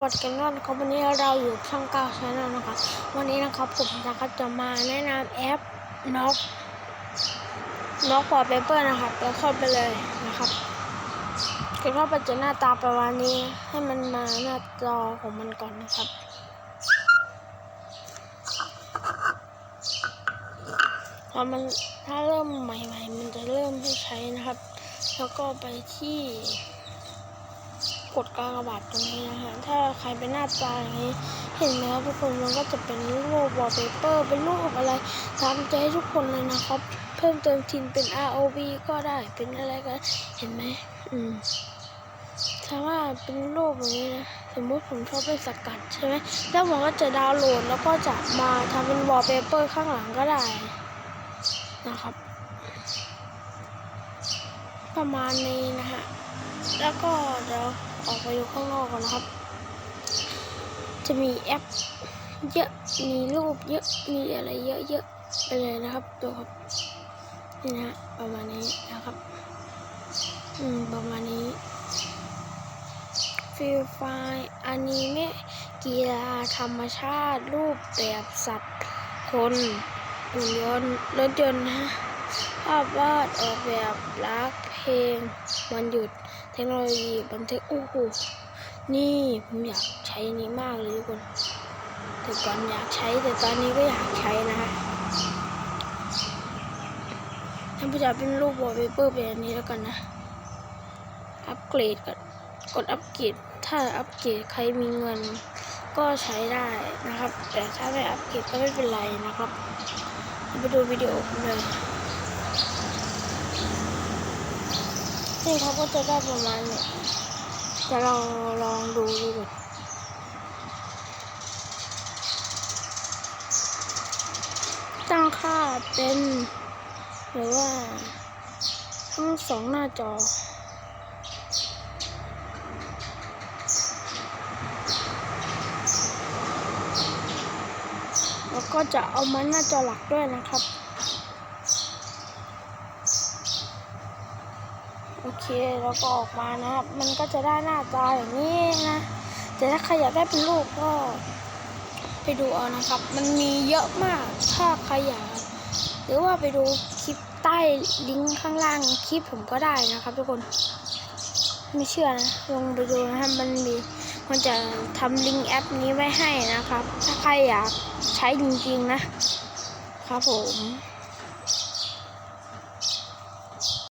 สวัสดีกันด้วยนะครับวันนี้เราอยู่ช่องเก้าชาแนลนะครับวันนี้นะครับผมนะครับจะมาแนะนำแอปน็อกน็อกพอเปเปอร์นะครับแล้วเข้าไปเลยนะครับคือเข้าไปจะหน้าตาประมาณนี้ให้มันมาหน้าจอของมันก่อนนะครับ พอมันถ้าเริ่มใหม่ ๆ มันจะเริ่มให้ใช้นะครับ แล้วก็ไปที่ กดกากบาทตรงนี้นะฮะ ถ้าใครเป็นหน้าตาอย่างนี้ เห็นไหมครับทุกคนมันก็จะเป็นรูปวอลเปเปอร์ เป็นรูปอะไรตามใจทุกคนเลยนะครับ เพิ่มเติมทินเป็น ROV ก็ได้ เป็นอะไรก็ เห็นไหม อืมถ้าว่าเป็นรูปแบบนี้นะ สมมุติผมชอบเป็นสกัดใช่ไหม แล้วผมก็จะดาวน์โหลดแล้วก็จะมาทำเป็นวอลเปเปอร์ข้างหลังก็ได้ นะครับ ประมาณนี้นะฮะ แล้วก็เดี๋ยวออกไปดูข้างนอกก่อนนะครับ จะมีแอปเยอะ มีรูปเยอะ มีอะไรเยอะๆไปเลยนะครับดูครับ นี่นะประมาณนี้นะครับ อืม ประมาณนี้ฟิลไฟล์อนิเมะกีฬาธรรมชาติ รูปแบบสัตว์ คนหุ่นยนต์รถยนต์นะฮะภาพวาดออกแบบรักเพลง วันหยุด ทคโนโลยีบันทึกโอ้โหนี่ผมอยากใช้นี้มากเลยทุกคนแต่ก่อนอยากใช้แต่ตอนนี้ก็อยากใช้นะฮะท่านผู้ชมเป็นรูปวอลเปเปอร์เป็นอันนี้แล้วกันนะ อัปเกรดก่อนกดอัปเกรด ถ้าอัปเกรดใครมีเงินก็ใช้ได้นะครับ แต่ถ้าไม่อัปเกรดก็ไม่เป็นไรนะครับ ไปดูวิดีโอกันเลย นี่เขาก็จะได้ประมาณเนี่ยจะลองลองดูดูตั้งค่าเป็นหรือว่าทั้งสองหน้าจอแล้วก็จะเอามาหน้าจอหลักด้วยนะครับ โอเคแล้วก็ออกมานะครับ มันก็จะได้หน้าตาอย่างนี้นะแต่ถ้าใครอยากได้เป็นรูปก็ไปดูเอานะครับ มันมีเยอะมากถ้าใครอยากหรือว่าไปดูคลิปใต้ลิงก์ข้างล่างคลิปผมก็ได้นะครับ ทุกคนไม่เชื่อนะลงไปดูนะครับมันมีมันจะทำลิงก์แอปนี้ไว้ให้นะครับ ถ้าใครอยากใช้จริงๆนะครับผม